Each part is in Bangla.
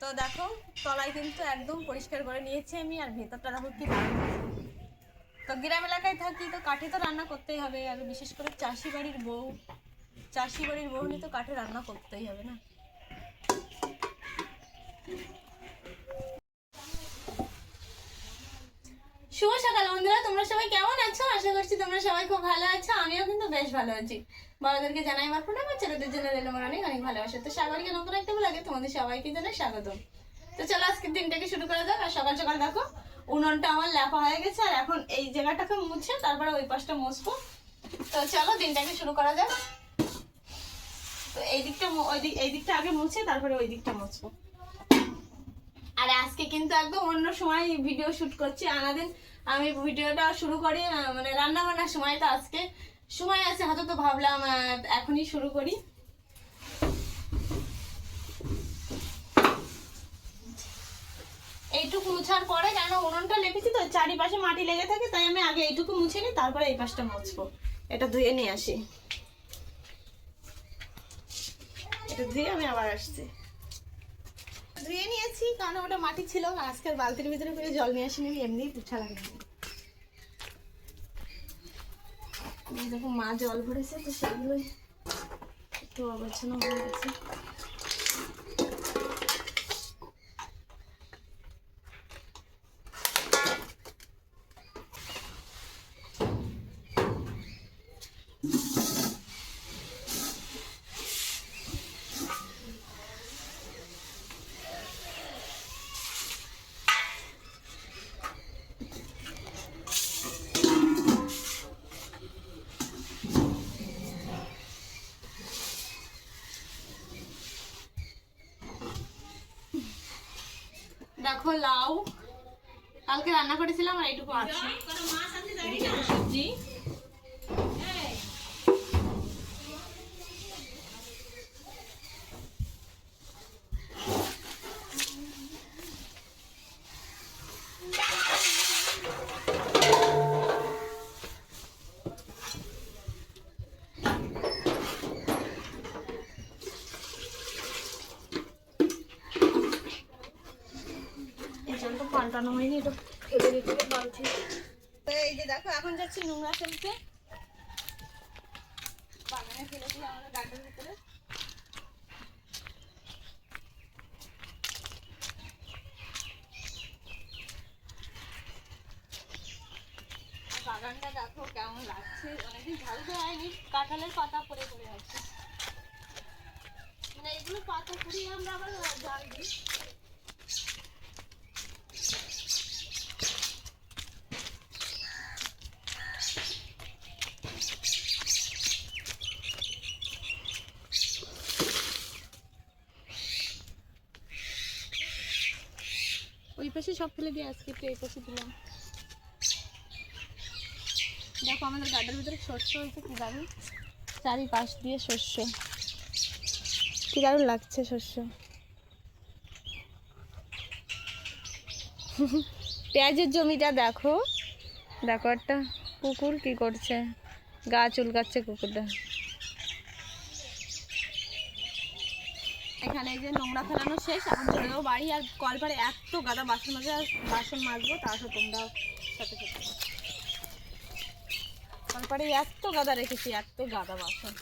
তো দেখো, তলায় কিন্তু একদম পরিষ্কার করে নিয়েছি আমি, আর ভেতরটা দেখো কি তো গ্রাম এলাকায় থাকি, তো কাঠে তো রান্না করতেই হবে, আর বিশেষ করে চাষি বাড়ির বউ, চাষি বাড়ির বউ হলে তো কাঠে রান্না করতেই হবে না। শুভ সকাল বন্ধুরা, তোমরা সবাই কেমন আছো? আশা করছি তোমরা সবাই খুব ভালো আছো, আমিও কিন্তু বেশ ভালো আছি। বড়দেরকে জানাই আমার প্রণাম আর ছেলেদের জন্য রইল আমার অনেক অনেক ভালোবাসা। তো সাগরকে নতুন একটা লাগে তোমাদের সবাইকে জানাই স্বাগত তো চলো আজকের দিনটাকে শুরু করা যাক। আর সকাল সকাল দেখো, উনুনটা আমার লেপা হয়ে গেছে, আর এখন এই জায়গাটাকে মুছে তারপরে ওই পাশটা মুছবো। তো চলো দিনটাকে শুরু করা যাক। তো এই দিকটা ওই দিক এই দিকটা আগে মুছে, তারপরে ওই দিকটা মুছবো। আর আজকে কিন্তু একদম অন্য সময় ভিডিও শুট করছি। আনাদিন, আমি ভিডিওটা শুরু করি মানে রান্না বান্নার সময় তো আজকে। সময় আছে, হয়তো তো ভাবলাম এখনই শুরু করি। এইটুকু মুছার পরে কেন উনুনটা লেপেছি তো, চারিপাশে মাটি লেগে থাকে, তাই আমি আগে এইটুকু মুছে নিই, তারপরে এই পাশটা মুছবো। এটা ধুয়ে নিয়ে আসি। এটা ধুয়ে আমি আবার আসছি। ধুয়ে নিয়েছি, কারণ ওটা মাটি ছিল, আজকের বালতির ভিতরে করে জল নিয়ে আসিনি, আমি এমনিই পুছা লাগে দেখো মা জল ভরেছে তো সেগুলোই একটু অবচ্ছন্ন হয়ে গেছে। দেখো লাউ। কালকে রান্না করেছিলাম আর এইটুকু আছে সবজি এই জলটা পাল্টানো হয়নি এটা ফেলে হবে বালতি এই যে দেখো, এখন যাচ্ছি নোংরা ফেলতে। বাগানে ফেলেছি আমাদের গার্ডের ভিতরে। বাগানটা দেখো কেমন লাগছে। অনেকদিন ঝাড়ু দেওয়া হয়নি, কাঁঠালের পাতা পড়ে পড়ে আছে। মানে এগুলো পাতা পুড়িয়ে আমরা আবার জল দিই। পাশে সব ফেলে দিয়ে আজকে একটু এই পাশে দিলাম। দেখো আমাদের গার্ডের ভিতরে শস্য হয়েছে কি দারুণ চারিপাশ দিয়ে শস্য। কি দারুণ লাগছে শস্য। পেঁয়াজের জমিটা দেখো। দেখো একটা কুকুর কি করছে। গা চুলকাচ্ছে কুকুরটা। এখানে যে নোংরা ফেলানো শেষ, এখন চলে যাব বাড়ি আর কলপারে এত গাদা বাসন মাঝে বাসন মাজবো তারপর তোমরাও সাথে সাথে। কলপারে এত গাদা রেখেছি, এত গাদা বাসন।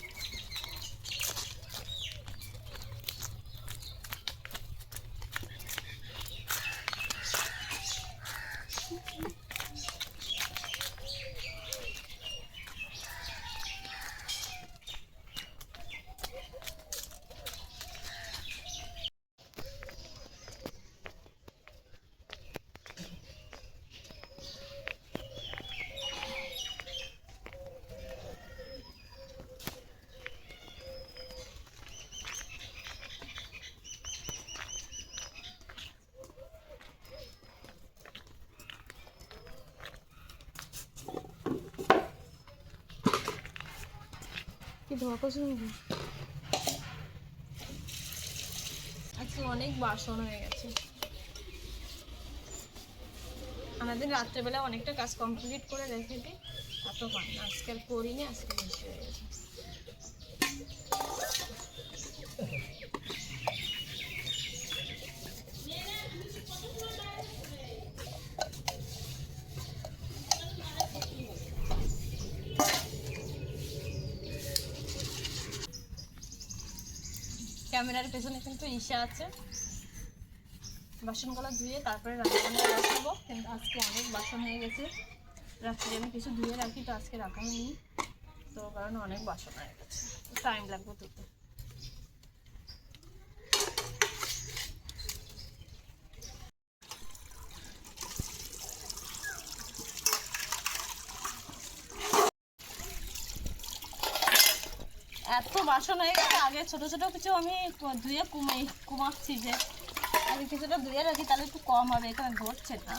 কি ধোয়া করছ নাকি? আজকে অনেক বাসন হয়ে গেছে। আমাদের রাত্রেবেলা অনেকটা কাজ কমপ্লিট করে রেখে দিই এত পান আজকে আর করিনি, আজকে বেশি হয়ে গেছে। ক্যামেরার পেছনে কিন্তু ঈশা আছে। বাসনগুলো ধুয়ে তারপরে রান্নাবান্না রাখব কিন্তু আজকে অনেক বাসন হয়ে গেছে। রাত্রে আমি কিছু ধুয়ে রাখি, তো আজকে রাখা হয়নি। তো কারণ অনেক বাসন হয়ে গেছে। টাইম লাগবে ধুতে এত বাসন হয়ে গেছে, আগে ছোট ছোট কিছু আমি ধুয়ে কুমাই কুমাচ্ছি যে। আগে কিছুটা ধুয়ে রাখি, তাহলে একটু কম হবে, এখানে ঘটছে না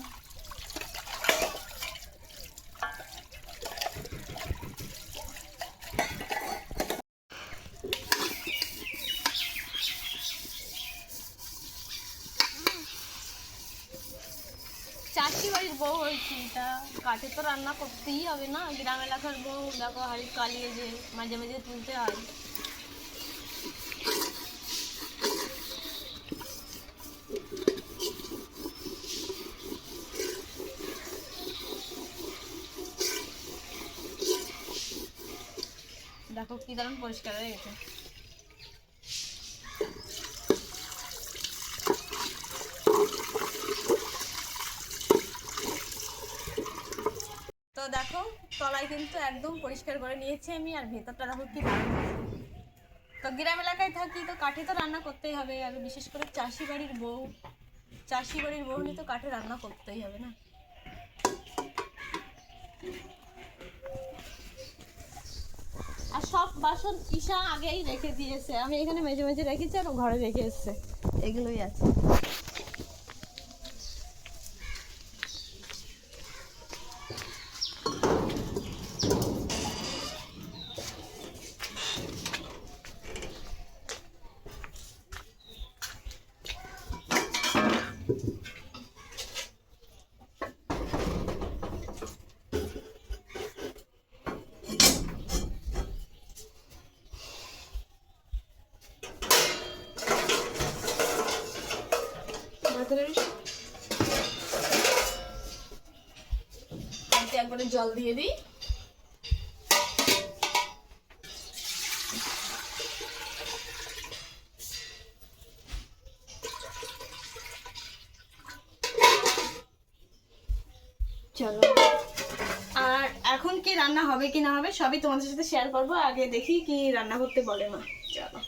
চারটি বাড়ির বউ হয়েছি তা কাঠে তো রান্না করতেই হবে না গ্রাম এলাকার বউ দেখো হাড়ি কালিয়ে যে মাঝে মাঝে তুলতে হয় দেখো কি দারুণ পরিষ্কার হয়ে গেছে দেখো, তলায় কিন্তু একদম পরিষ্কার করে নিয়েছি আমি, আর ভেতরটা দেখো কি। তো গ্রাম এলাকায় থাকি, তো কাঠে তো রান্না করতেই হবে, আর বিশেষ করে চাষি বাড়ির বউ। চাষি বাড়ির বউ নিয়ে তো কাঠে রান্না করতেই হবে না। আর সব বাসন ঈশা আগেই রেখে দিয়েছে। আমি এখানে মেঝে মেঝে রেখেছি আর ঘরে রেখে এসছে। এগুলোই আছে বাড়িতে একবারে জল দিয়ে দিই। চলো। আর এখন কি রান্না হবে কি না হবে সবই তোমাদের সাথে শেয়ার করব। আগে দেখি কি রান্না করতে বলে মা। চলো।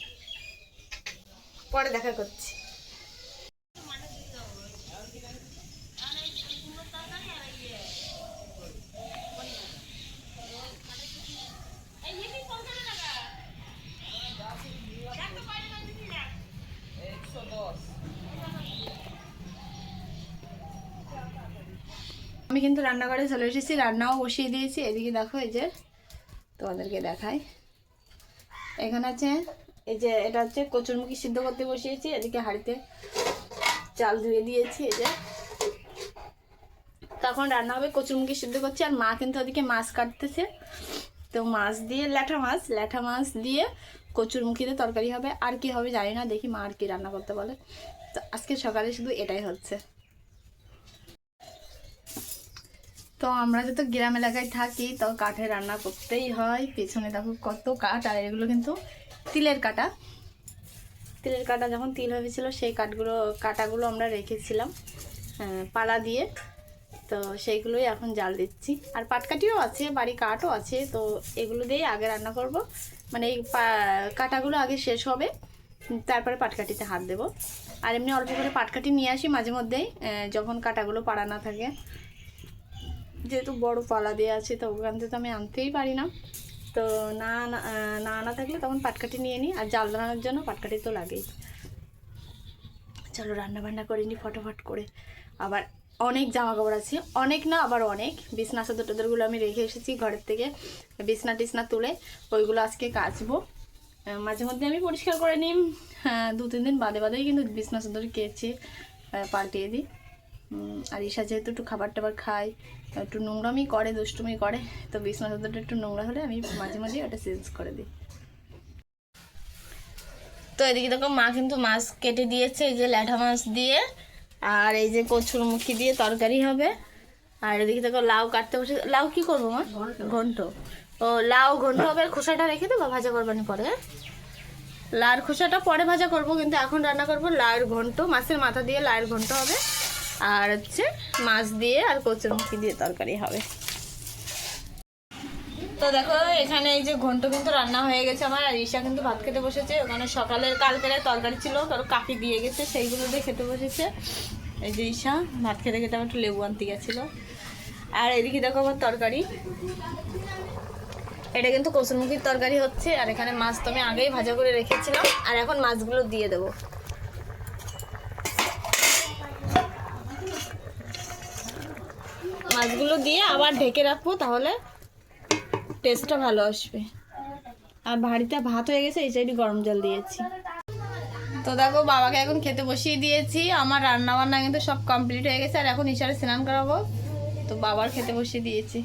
পরে দেখা করছি আমি কিন্তু রান্নাঘরে চলে এসেছি, রান্নাও বসিয়ে দিয়েছি। এদিকে দেখো এই যে তোমাদেরকে দেখাই। এখানে আছে, এই যে এটা হচ্ছে কচুরমুখী সিদ্ধ করতে বসিয়েছি, এদিকে হাঁড়িতে চাল ধুয়ে দিয়েছি, এই যে। তখন রান্না হবে কচুরমুখী সিদ্ধ করছি, আর মা কিন্তু ওদিকে মাছ কাটতেছে। তো মাছ দিয়ে, ল্যাঠা মাছ ল্যাঠা মাছ দিয়ে কচুরমুখিতে তরকারি হবে। আর কি হবে জানি না, দেখি মা আর কি রান্না করতে বলে। তো আজকে সকালে শুধু এটাই হচ্ছে। তো আমরা যত গ্রাম এলাকায় থাকি, তো কাঠে রান্না করতেই হয়। পেছনে দেখো কত কাঠ, আর এগুলো কিন্তু তিলের কাটা। তিলের কাটা যখন তিল হয়েছিল, সেই কাঠগুলো, কাটাগুলো আমরা রেখেছিলাম পালা দিয়ে। তো সেইগুলোই এখন জাল দিচ্ছি। আর পাটকাঠিও আছে, বাড়ি কাঠও আছে, তো এগুলো দিয়েই আগে রান্না করব। মানে এই কাটাগুলো আগে শেষ হবে, তারপরে পাটকাঠিতে হাত দেবো। আর এমনি অল্প করে পাটকাঠি নিয়ে আসি মাঝে মধ্যেই যখন কাটাগুলো পাড়া না থাকে। যেহেতু বড় পালা দিয়ে আছে তো ওখান থেকে তো আমি আনতেই পারি না। তো না না আনা থাকলে তখন পাটকাঠি নিয়ে নিই আর জাল দাঁড়ানোর জন্য পাটকাঠি তো লাগেই। চলো রান্না বান্না করে নিই ফটোফট করে। আবার অনেক জামা কাপড় আছে অনেক না আবার অনেক। বিছনা চাদর টাদরগুলো আমি রেখে এসেছি ঘরের থেকে বিছনা টিছনা তুলে ওইগুলো আজকে কাচবো। মাঝে মধ্যে আমি পরিষ্কার করে নিই হ্যাঁ, দু তিন দিন বাদে বাদেই কিন্তু বিছনা চাদর কেচে পাল্টিয়ে দিই। আর ঈশা যেহেতু একটু খাবার টাবার খায় একটু নোংরামি করে দুষ্টুমি করে তো বিছনা চাদরটা একটু নোংরা হলে আমি মাঝে মাঝে ওটা চেঞ্জ করে দিই। তো এদিকে দেখো মা কিন্তু মাছ কেটে দিয়েছে এই যে ল্যাঠা মাছ দিয়ে আর এই যে কচুর মুখি দিয়ে তরকারি হবে। আর এদিকে দেখো লাউ কাটতে বসে লাউ কি করব মা? ঘন্ট। ও লাউ ঘন্ট হবে খোসাটা রেখে দেবো ভাজা করবানি পরে হ্যাঁ? লাউর খোসাটা পরে ভাজা করব কিন্তু এখন রান্না করব লাউর ঘন্ট মাছের মাথা দিয়ে লাউর ঘন্ট হবে। আর হচ্ছে মাছ দিয়ে আর কচুরমুখি দিয়ে তরকারি হবে। তো দেখো, এখানে এই যে ঘন্ট কিন্তু রান্না হয়ে গেছে আমার, আর ঈশা কিন্তু ভাত খেতে বসেছে। ওখানে সকালের, কালকের তরকারি ছিল কারও কাকি দিয়ে গেছে, সেইগুলো দিয়ে খেতে বসেছে। এই যে ঈশা, ভাত খেতে খেতে আমার একটু লেবু আনতে গেছিল। আর এদিকে দেখো আমার তরকারি। এটা কিন্তু কসুরমুখির তরকারি হচ্ছে, আর এখানে মাছ তো আমি আগেই ভাজা করে রেখেছিলাম, আর এখন মাছগুলো দিয়ে দেবো। মাছগুলো দিয়ে আবার ঢেকে রাখব, তাহলে টেস্টটা ভালো আসবে। আর বাড়িতে ভাত হয়ে গেছে, এই সাইডে গরম জল দিয়েছি। তো দেখো, বাবাকে এখন খেতে বসিয়ে দিয়েছি। আমার রান্না বান্না কিন্তু সব কমপ্লিট হয়ে গেছে, আর এখন ইশারে স্নান করাবো। তো বাবার খেতে বসিয়ে দিয়েছি।